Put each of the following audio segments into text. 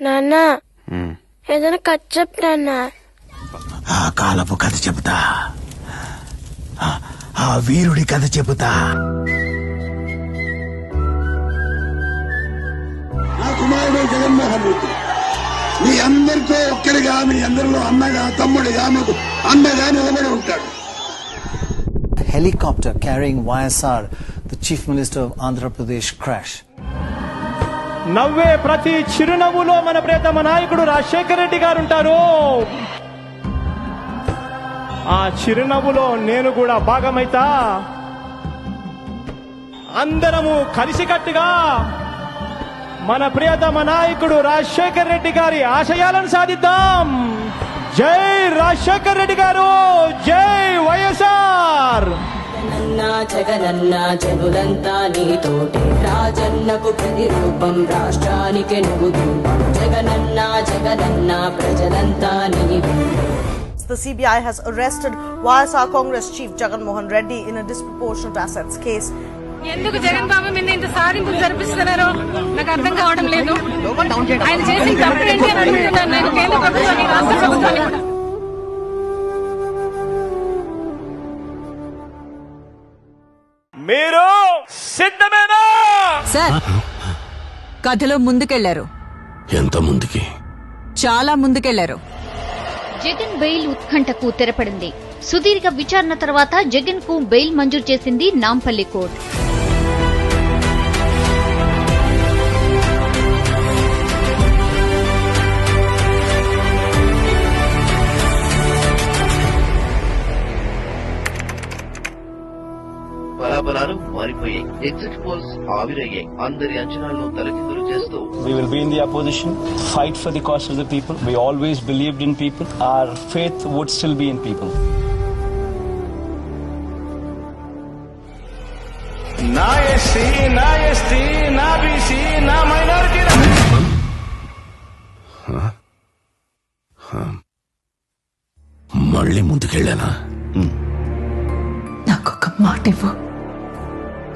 నాన్న ఏదైనా కథ చెప్పు నాన్న. ఆ కాలపు కథ చెబుతా. ఆ- ఆ వీరుడి కథ చెబుతా. నా కుమారుడు జగన్మోహన్ రెడ్డి. మీ అందరితో ఒక్కడిగా మీ అందరిలో అన్నగా తమ్ముడిగా మాకు అన్నగా నిలబడి ఉంటాడు. helicopter carrying YSR, the Chief Minister of Andhra Pradesh, crash. నవ్వే ప్రతి చిరునవ్వులో మన ప్రియతమ నాయకుడు రాజశేఖర రెడ్డి గారు ఉంటారు. ఆ చిరునవ్వులో నేను కూడా భాగమైతా. అందరము కలిసికట్టుగా మన ప్రియతమ నాయకుడు రాజశేఖర్ రెడ్డి గారి ఆశయాలను సాధిద్దాం. జై రాజశేఖర్ రెడ్డి గారు జై వై జగనన్న జనులంతా నీతోటే. రాజన్నకు ప్రతిరూపం రాష్ట్రానికి నువ్వు జగనన్న జగనన్న ప్రజలంతా నీవే. The CBI has arrested YSR Congress Chief Jagan Mohan Reddy in a disproportionate assets case. ఎందుకు జగన్ బాబు మీద ఇంత సాధింపులు జరిపిస్తున్నారో నాకు అర్థం కావడం లేదు. ఆయన చేసిన తప్పు ఏంటి అని అడుగుతున్నాను నేను. కేంద్ర ప్రభుత్వాన్ని రాష్ట్ర ప్రభుత్వాన్ని మీరు సిద్ధమేనా? సార్ కథలో ముందుకెళ్ళారు. ఎంత ముందుకి? చాలా ముందుకెళ్ళారు. జగన్ బెయిల్ ఉత్కంఠకు తెరపడింది. సుదీర్ఘ విచారణ తర్వాత జగన్కు బెయిల్ మంజూరు చేసింది నాంపల్లి కోర్టు. బలాబలాలు మారిపోయాయి ఎగ్జిట్ పోల్స్ ఆవిరయ్యాయి అందరి అంచనాలను తలకిందులు చేస్తూ We will be in the opposition, fight for the cause of the people. We always believed in people. Our faith would still be in people. నా ఎస్సీ నా ఎస్టీ నా బీసీ నా మైనారిటీ మళ్ళీ ముందుకెళ్ళానా నాకొక మాట ఇవ్వు.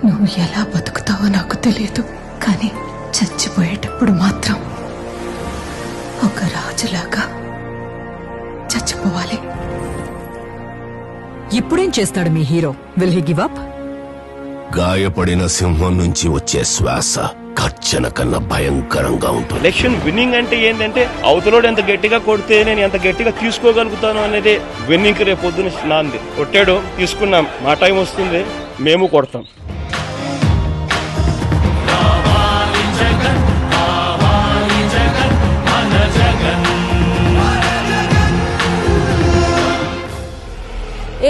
నువ్వు ఎలా బతుకుతావో నాకు తెలియదు కానీ చచ్చిపోయేటప్పుడు మాత్రం ఒక రాజులాగా చచ్చిపోవాలి. ఇప్పుడేం చేస్తాడు మీ hero? Will he give up? గాయపడిన సింహం నుంచి వచ్చే శ్వాస. కర్చన కన్నా భయంకరంగా ఉంటుంది. ఎలక్షన్ విన్నింగ్ అంటే ఏంటంటే అవతలోడు ఎంత గట్టిగా కొడితే నేను ఎంత గట్టిగా తీసుకోగలుగుతాను అనేది విన్నింగ్ రేపు పొద్దున నాంది. కొట్టాడు తీసుకున్నాం. మా టైం వస్తుంది మేము కొడతాం.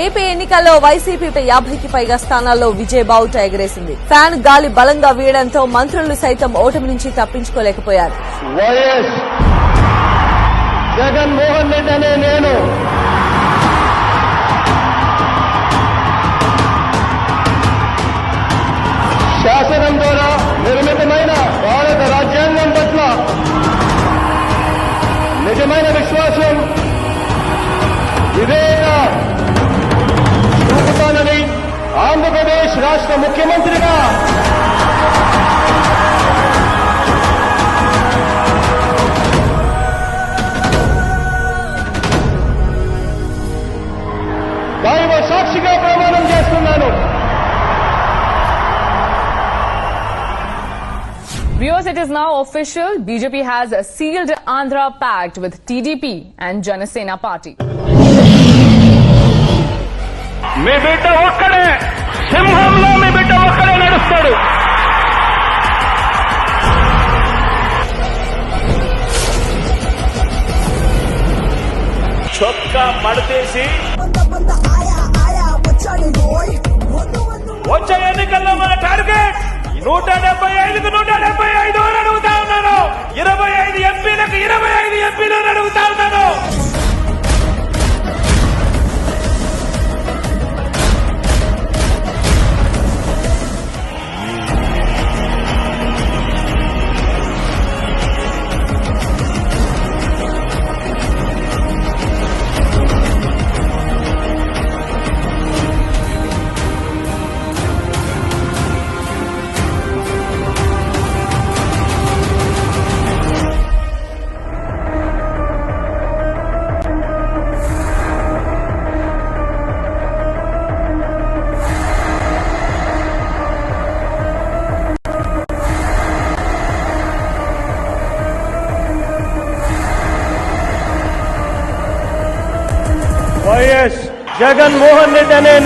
ఏపీ ఎన్నికల్లో వైసీపీ యాభైకి పైగా స్థానాల్లో విజయ్ బావుట ఎగరేసింది. ఫ్యాన్ గాలి బలంగా వీయడంతో మంత్రులు సైతం ఓటమి నుంచి తప్పించుకోలేకపోయారు. జగన్మోహన్ రెడ్డి అనే నేను. శాసనం ద్వారా నిర్మితమైన భారత రాజ్యాంగం పట్ల నిజమైన విశ్వాసం రాష్ట్ర ముఖ్యమంత్రిగా దైవ సాక్షిగా ప్రమాణం చేస్తున్నాను Viewers, it is now official. BJP has sealed Andhra pact with TDP and Janasena party. మీ బిడ్డ ఒక్కడే సింహంలో నడుస్తాడు చొక్కా మడతేసి వచ్చే ఎన్నికల్లో మన టార్గెట్ నూట డెబ్బై ఐదుకు నూట డెబ్బై ఐదు అని అడుగుతా ఉన్నాను. ఇరవై ఐదు ఎంపీలకు ఇరవై ఐదు ఎంపీలు అడుగుతా ఉన్నాను. वैएस जगन्मोहन रेडी अने